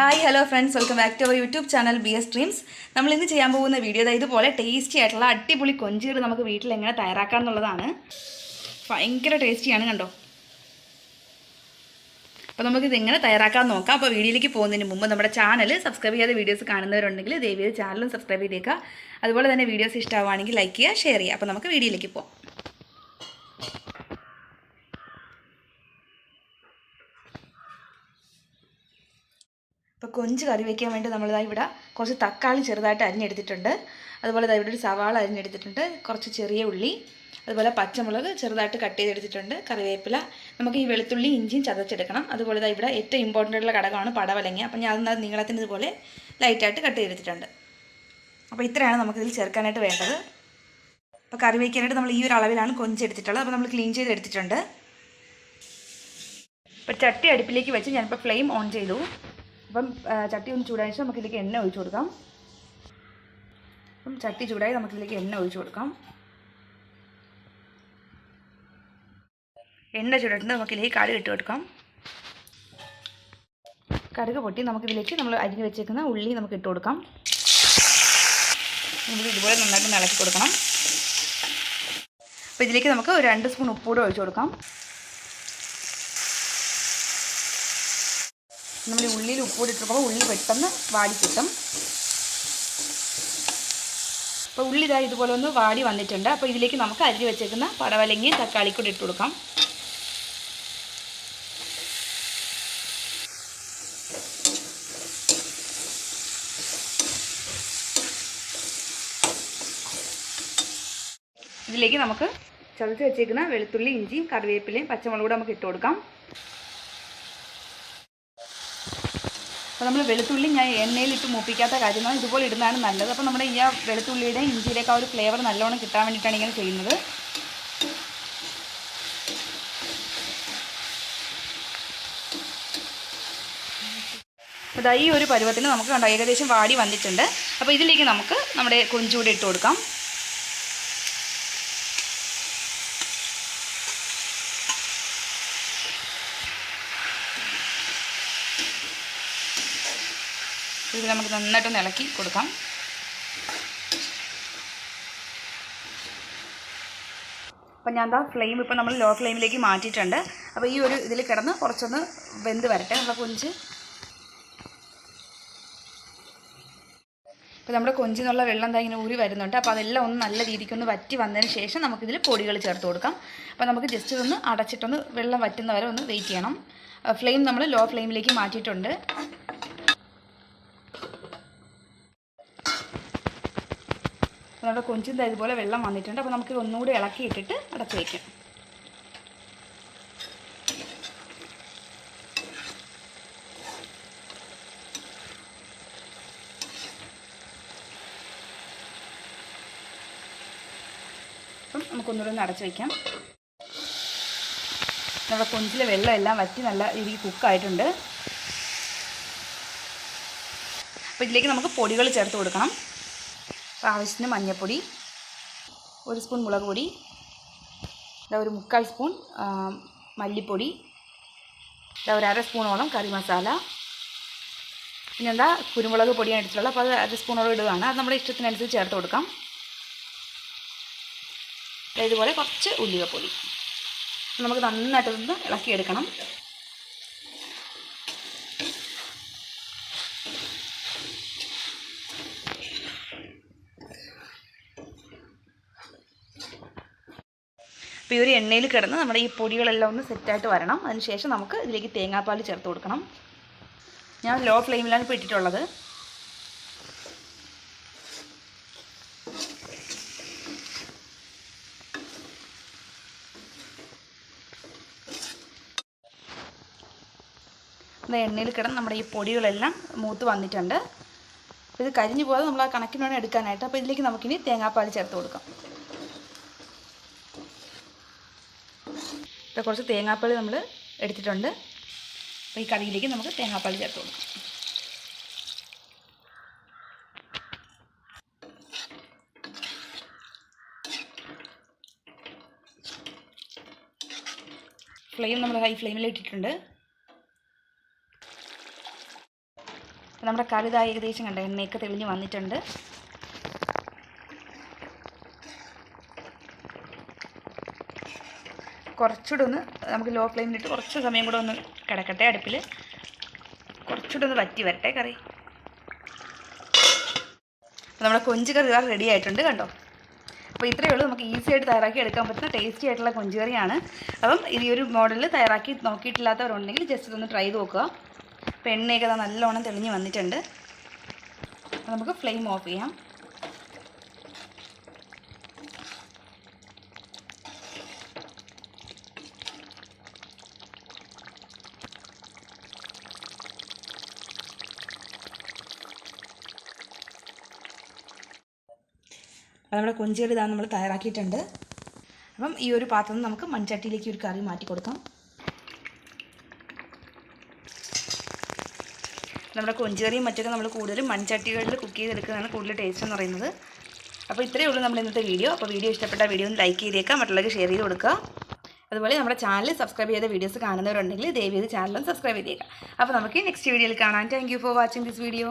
Hi hello friends welcome back to our YouTube channel B S dreams നമ്മൾ ഇന്ന് ചെയ്യാൻ പോകുന്ന വീഡിയോ ഇതുപോലെ ടേസ്റ്റി ആയിട്ടുള്ള അടിപൊളി കൊഞ്ചീർ നമുക്ക് വീട്ടിൽ എങ്ങനെ തയ്യാറാക്കാം എന്നുള്ളതാണ്. ഭയങ്കര ടേസ്റ്റിയാണ് കണ്ടോ? അപ്പോൾ നമുക്ക് എങ്ങനെ തയ്യാറാക്കാൻ നോക്കാം. അപ്പോൾ വീഡിയോയിലേക്ക് പോകുന്നതിന് മുമ്പ് നമ്മുടെ ചാനൽ സബ്സ്ക്രൈബ് ചെയ്യാതെ വീഡിയോസ് കാണുന്നവരുണ്ടെങ്കിൽ ദയവേത് ചാനലും സബ്സ്ക്രൈബ് ചെയ്തേക്കുക. അതുപോലെ തന്നെ വീഡിയോസ് ഇഷ്ടമാവുകയാണെങ്കിൽ ലൈക്ക് ചെയ്യുക ഷെയർ ചെയ്യുക. അപ്പോൾ നമുക്ക് വീഡിയോയിലേക്ക് പോകാം കൊഞ്ച് കറി വയ്ക്കാൻ വേണ്ടി നമ്മളിതാ ഇവിടെ കുറച്ച് തക്കാളി ചെറുതായിട്ട് അരിഞ്ഞെടുത്തിട്ടുണ്ട്. അതുപോലെ ഇതാ ഇവിടെ ഒരു സവാള അരിഞ്ഞെടുത്തിട്ടുണ്ട്. കുറച്ച് ചെറിയ ഉള്ളി അതുപോലെ പച്ചമുളക് ചെറുതായിട്ട് കട്ട് ചെയ്തെടുത്തിട്ടുണ്ട് കറിവേപ്പില. നമുക്ക് ഈ വെളുത്തുള്ളി ഇഞ്ചിയും ചതച്ചെടുക്കണം. അതുപോലെ ഇതാ ഇവിടെ ഏറ്റവും ഇമ്പോർട്ടന്റ് ആയിട്ടുള്ള ഘടകമാണ് പടവലങ്ങ. അപ്പം ഞാൻ അത് നീളത്തിന് ഇതുപോലെ ലൈറ്റായിട്ട് കട്ട് ചെയ്തെടുത്തിട്ടുണ്ട് അപ്പോൾ ഇത്രയാണ് നമുക്കിതിൽ ചേർക്കാനായിട്ട് വേണ്ടത്. അപ്പോൾ കറി വയ്ക്കാനായിട്ട് നമ്മൾ ഈ ഒരു അളവിലാണ് കൊഞ്ചെടുത്തിട്ടുള്ളത് അപ്പോൾ നമ്മൾ ക്ലീൻ ചെയ്ത് എടുത്തിട്ടുണ്ട്. അപ്പോൾ ചട്ടി അടുപ്പിലേക്ക് വെച്ച് ഞാനിപ്പോൾ ഫ്ലെയിം ഓൺ ചെയ്തു. അപ്പം ചട്ടി ഒന്ന് ചൂടായ ശേഷം നമുക്കിതിലേക്ക് എണ്ണ ഒഴിച്ചു കൊടുക്കാം. അപ്പം ചട്ടി ചൂടായി നമുക്കിതിലേക്ക് എണ്ണ ഒഴിച്ചു കൊടുക്കാം. എണ്ണ ചൂടായിട്ട് നമുക്കിതിലേക്ക് കടുക് ഇട്ട് കൊടുക്കാം. കടുക് പൊട്ടി നമുക്കിതിലേക്ക് നമ്മൾ അരിഞ്ഞ് വെച്ചേക്കുന്ന ഉള്ളി നമുക്ക് ഇട്ട് കൊടുക്കാം. നമുക്ക് ഇതുപോലെ നന്നായിട്ട് ഇളക്കി കൊടുക്കണം. അപ്പോൾ ഇതിലേക്ക് നമുക്ക് ഒരു രണ്ട് സ്പൂൺ ഉപ്പൂടെ ഒഴിച്ചു കൊടുക്കാം. നമ്മൾ ഉള്ളിയിൽ ഉപ്പൂടി ഇട്ടിട്ടുമ്പോൾ ഉള്ളി പെട്ടെന്ന് വാടി കിട്ടും. അപ്പോൾ ഉള്ളി ഇതാ ഇതുപോലെ ഒന്ന് വാടി വന്നിട്ടുണ്ട്. അപ്പോൾ ഇതിലേക്ക് നമുക്ക് അരി വെച്ചേക്കുന്ന പടവലങ്ങയും തക്കാളി കൂടി ഇട്ട് കൊടുക്കാം. ഇതിലേക്ക് നമുക്ക് ചതച്ച് വെച്ചേക്കുന്ന വെളുത്തുള്ളി ഇഞ്ചിയും കറിവേപ്പിലയും പച്ചമുളകും കൂടെ നമുക്ക് ഇട്ട് കൊടുക്കാം. അപ്പോൾ നമ്മൾ വെളുത്തുള്ളി ഞാൻ എണ്ണയിലിട്ട് മൂപ്പിക്കാത്ത കാര്യമാണ്. ഇതുപോലെ ഇടുന്നതാണ് നല്ലത്. അപ്പോൾ നമ്മുടെ ഈ ആ വെളുത്തുള്ളിയുടെ ഇഞ്ചിയിലേക്ക് ആ ഒരു ഫ്ലേവർ നല്ലോണം കിട്ടാൻ വേണ്ടിയിട്ടാണ് ഇങ്ങനെ ചെയ്യുന്നത്. അപ്പോൾ ഈ ഒരു പരുവത്തിന് നമുക്ക് കണ്ട ഏകദേശം വാടി വന്നിട്ടുണ്ട്. അപ്പോൾ ഇതിലേക്ക് നമുക്ക് നമ്മുടെ കൊഞ്ചൂടി ഇട്ട് കൊടുക്കാം. ഇത് നമുക്ക് നന്നായിട്ടൊന്ന് ഇളക്കി കൊടുക്കാം. അപ്പം ഞാൻ എന്താ ഫ്ലെയിം ഇപ്പം നമ്മൾ ലോ ഫ്ലെയിമിലേക്ക് മാറ്റിയിട്ടുണ്ട്. അപ്പോൾ ഈ ഒരു ഇതിൽ കിടന്ന് കുറച്ചൊന്ന് വെന്ത് വരട്ടെ നമ്മുടെ കൊഞ്ച്. അപ്പോൾ നമ്മുടെ കൊഞ്ചിനുള്ള വെള്ളം എന്താ ഇങ്ങനെ ഊരി വരുന്നുണ്ട്. അപ്പോൾ അതെല്ലാം ഒന്ന് നല്ല രീതിക്കൊന്ന് വറ്റി വന്നതിന് ശേഷം നമുക്കിതിൽ പൊടികൾ ചേർത്ത് കൊടുക്കാം. അപ്പോൾ നമുക്ക് ജസ്റ്റ് ഇതൊന്ന് അടച്ചിട്ടൊന്ന് വെള്ളം വറ്റുന്ന വരെ ഒന്ന് വെയിറ്റ് ചെയ്യണം. ഫ്ലെയിം നമ്മൾ ലോ ഫ്ലെയിമിലേക്ക് മാറ്റിയിട്ടുണ്ട്. അപ്പോൾ നമ്മുടെ കൊഞ്ചിന്റെ ഇതുപോലെ വെള്ളം വന്നിട്ടുണ്ട്. അപ്പോൾ നമുക്ക് ഒന്നുകൂടി ഇളക്കി ഇട്ടിട്ട് അടച്ച് വയ്ക്കാം അപ്പം നമുക്കൊന്നുകൂടി ഒന്ന് അടച്ച് വയ്ക്കാം നമ്മുടെ കൊഞ്ചിലെ വെള്ളം എല്ലാം വറ്റി നല്ല രീതിക്ക് കുക്കായിട്ടുണ്ട് അപ്പോൾ ഇതിലേക്ക് നമുക്ക് പൊടികൾ ചേർത്ത് കൊടുക്കണം. അപ്പോൾ ആവശ്യത്തിന് മഞ്ഞൾപ്പൊടി ഒരു സ്പൂൺ മുളക് പൊടി ഇതാ ഒരു മുക്കാൽ സ്പൂൺ മല്ലിപ്പൊടി ഇതാ ഒരു അര സ്പൂണോളം കറി മസാല. പിന്നെ എന്താ കുരുമുളക് പൊടിയാണ് എടുത്തിട്ടുള്ളത്. അപ്പോൾ അത് അര സ്പൂണോളം ഇടുകയാണ്. അത് നമ്മുടെ ഇഷ്ടത്തിനനുസരിച്ച് ചേർത്ത് കൊടുക്കാം. ഇതുപോലെ കുറച്ച് ഉല്ലികപ്പൊടി നമുക്ക് നന്നായിട്ടൊന്ന് ഇളക്കിയെടുക്കണം. അപ്പോൾ ഈ ഒരു എണ്ണയിൽ കിടന്ന് നമ്മുടെ ഈ പൊടികളെല്ലാം ഒന്ന് സെറ്റായിട്ട് വരണം. അതിനുശേഷം നമുക്ക് ഇതിലേക്ക് തേങ്ങാപ്പാൽ ചേർത്ത് കൊടുക്കണം. ഞാൻ ലോ ഫ്ലെയിമിലാണ് ഇപ്പോൾ ഇട്ടിട്ടുള്ളത്. എണ്ണയിൽ കിടന്ന് നമ്മുടെ ഈ പൊടികളെല്ലാം മൂത്ത് വന്നിട്ടുണ്ട്. ഇത് കരിഞ്ഞു പോകാതെ നമ്മൾ ആ കണക്കിന് വേണം എടുക്കാനായിട്ട്. അപ്പോൾ ഇതിലേക്ക് നമുക്കിനി തേങ്ങാപ്പാൽ ചേർത്ത് കൊടുക്കാം. ഇപ്പോൾ കുറച്ച് തേങ്ങാപ്പാൽ നമ്മൾ എടുത്തിട്ടുണ്ട്. അപ്പോൾ ഈ കറിയിലേക്ക് നമുക്ക് തേങ്ങാപ്പാൽ ചേർത്ത് കൊടുക്കാം. ഫ്ലെയിം നമ്മൾ ഹൈ ഫ്ലെയിമിൽ ഇട്ടിട്ടുണ്ട്. നമ്മുടെ കറി ഇതാ ഏകദേശം കണ്ട? എണ്ണയൊക്കെ തെളിഞ്ഞ് വന്നിട്ടുണ്ട്. കുറച്ചുകൂടെ ഒന്ന് നമുക്ക് ലോ ഫ്ലെയിമിലിട്ട് കുറച്ച് സമയം കൂടെ ഒന്ന് കിടക്കട്ടെ അടുപ്പിൽ കുറച്ചുകൂടെ ഒന്ന് വറ്റി വരട്ടെ കറി. അപ്പോൾ നമ്മുടെ കൊഞ്ച് കറി ഇതാ റെഡി ആയിട്ടുണ്ട് കണ്ടോ? അപ്പോൾ ഇത്രയേ ഉള്ളൂ. നമുക്ക് ഈസി ആയിട്ട് തയ്യാറാക്കി എടുക്കാൻ പറ്റുന്ന ടേസ്റ്റി ആയിട്ടുള്ള കൊഞ്ച് കറിയാണ്. അപ്പം ഈ ഒരു മോഡലിൽ തയ്യാറാക്കി നോക്കിയിട്ടില്ലാത്തവരുണ്ടെങ്കിൽ ജസ്റ്റ് ഇതൊന്ന് ട്രൈ ചെയ്ത് നോക്കുക. അപ്പോൾ എണ്ണയൊക്കെ നല്ലോണം തെളിഞ്ഞ് വന്നിട്ടുണ്ട്. അപ്പോൾ നമുക്ക് ഫ്ലെയിം ഓഫ് ചെയ്യാം. അപ്പോൾ നമ്മുടെ കൊഞ്ചുകൾ ഇതാണ് നമ്മൾ തയ്യാറാക്കിയിട്ടുണ്ട്. അപ്പം ഈ ഒരു പാത്രം നമുക്ക് മൺചട്ടിയിലേക്ക് ഒരു കറി മാറ്റി കൊടുക്കാം. നമ്മുടെ കൊഞ്ചുകറിയും മറ്റൊക്കെ നമ്മൾ കൂടുതലും മൺചട്ടികളിൽ കുക്ക് ചെയ്തെടുക്കുന്നതാണ് കൂടുതൽ ടേസ്റ്റ് എന്ന് പറയുന്നത്. അപ്പോൾ ഇത്രയേ ഉള്ളൂ നമ്മുടെ ഇന്നത്തെ വീഡിയോ. അപ്പോൾ വീഡിയോ ഇഷ്ടപ്പെട്ട വീഡിയോ ഒന്ന് ലൈക്ക് ചെയ്തേക്കാം മറ്റുള്ളവർക്ക് ഷെയർ ചെയ്ത് കൊടുക്കുക. അതുപോലെ നമ്മുടെ ചാനൽ സബ്സ്ക്രൈബ് ചെയ്ത വീഡിയോസ് കാണുന്നവരുണ്ടെങ്കിൽ ദയവ് ചെയ്ത് ചാനലും സബ്സ്ക്രൈബ് ചെയ്തേക്കാം അപ്പോൾ നമുക്ക് നെക്സ്റ്റ് വീഡിയോയിൽ കാണാം. Thank for watching this video